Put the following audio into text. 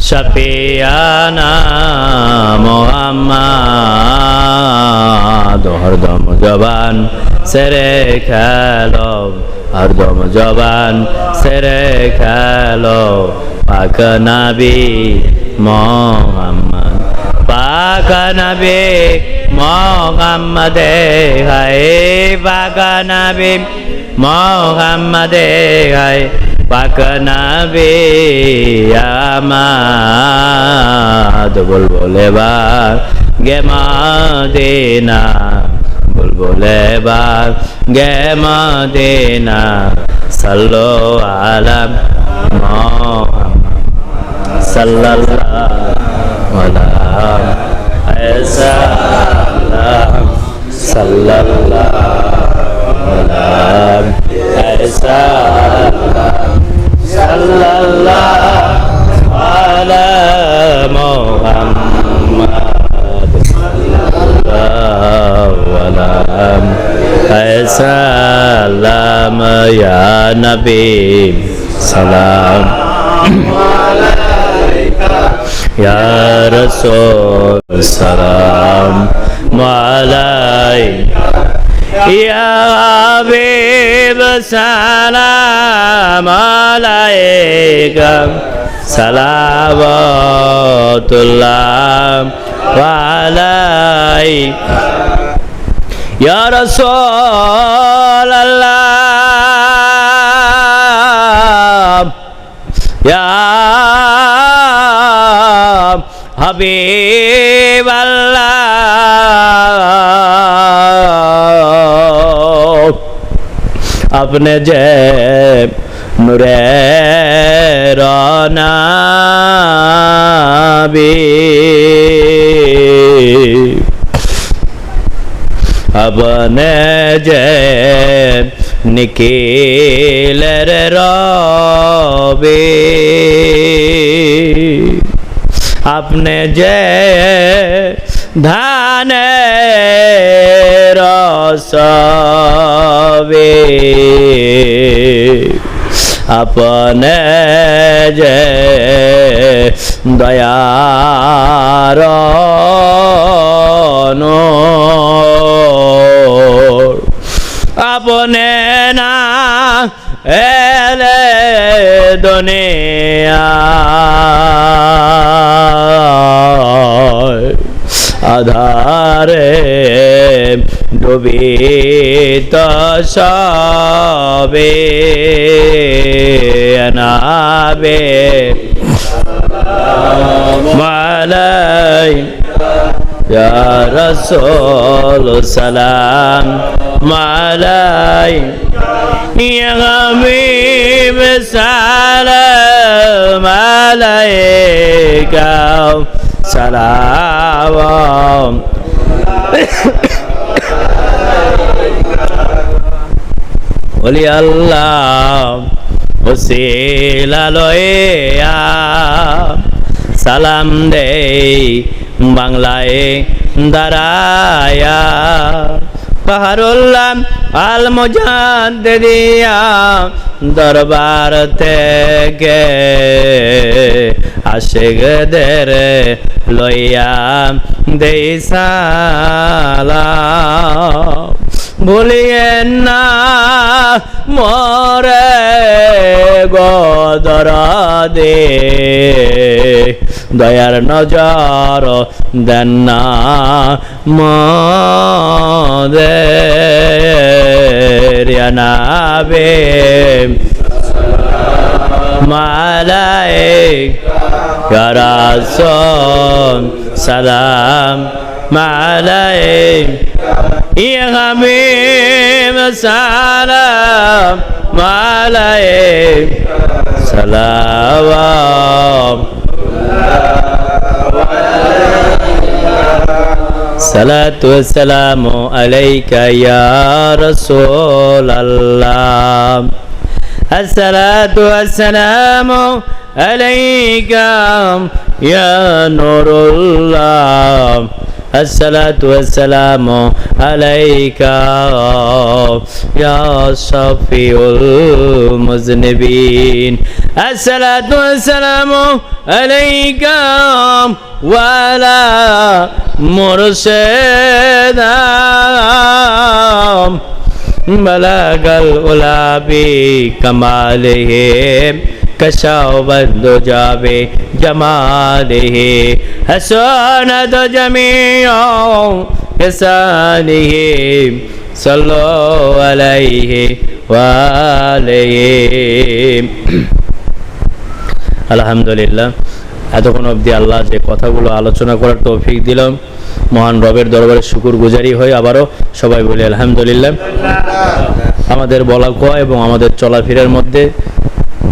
শফিয়ানা মোহাম্মদ হরদম জবান, সেরে খেলো। হরদম জবান, সেরে খেলো। পাক নবী মোহাম্মদ। পাক নবী মোহাম্মদে, হায় পাক নবী মোহাম্মদে, হায় পাক নবী আমাদ, বুলবুলে বার গে মদিনা বুলবুলে বার গে মদিনা সাল্লো আলাম সাল্লাল্লাহু আলাইহি সাল্লাল্লাহু নবে সালাম। রসোল সালাম। মালাই ইয়াবিব সালাম আলাইকা। সালামতুল্লাহ আলাই ইয়া রাসূল हबे वल्ला अपने जय रे अपने जय निकेल रे আপনি যে ধানে রসবে আপনে যে দয়ার। আপনে এলে দুনিয়া। আধারে ডুবি তবে নাবে। মালাই রসল সালাম। علي يا حبيب سلام عليك سلام বলি আল্লাহ ওসিলা লয়া সালাম দেই বাংলায় দাঁড়ায়া পাহাড়ুল্লাহ আল দিয়া দরবার থেকে আশেগদের লইয়া দেই সালাম। ভুলিয়েন না মরে গদর দে দয়ার নজর দেন না আমাদের নাবে মালাইক রাসম সালাম মালাইক। ইয়ামিম সালাম মালাইক। সালাম سلام صلاة والسلام عليك يا رسول الله. الصلاة والسلام عليك يا نور الله. الصلاة والسلام عليك يا صفي المذنبين الصلاة والسلام عليك وعلى مرشد بلغ الأولى بكماله كشف الدجى بجماله حسنت جميع لسانه صلوا عليه وآله আলহামদুলিল্লাহ এতক্ষণ অবধি আল্লাহ যে কথাগুলো আলোচনা করার তৌফিক দিলাম মহান রবের দরবারে শুকুর গুজারি হয়ে আবারও সবাই বলি আলহামদুলিল্লাহ আমাদের বলা কোয়া এবং আমাদের চলাফেরার মধ্যে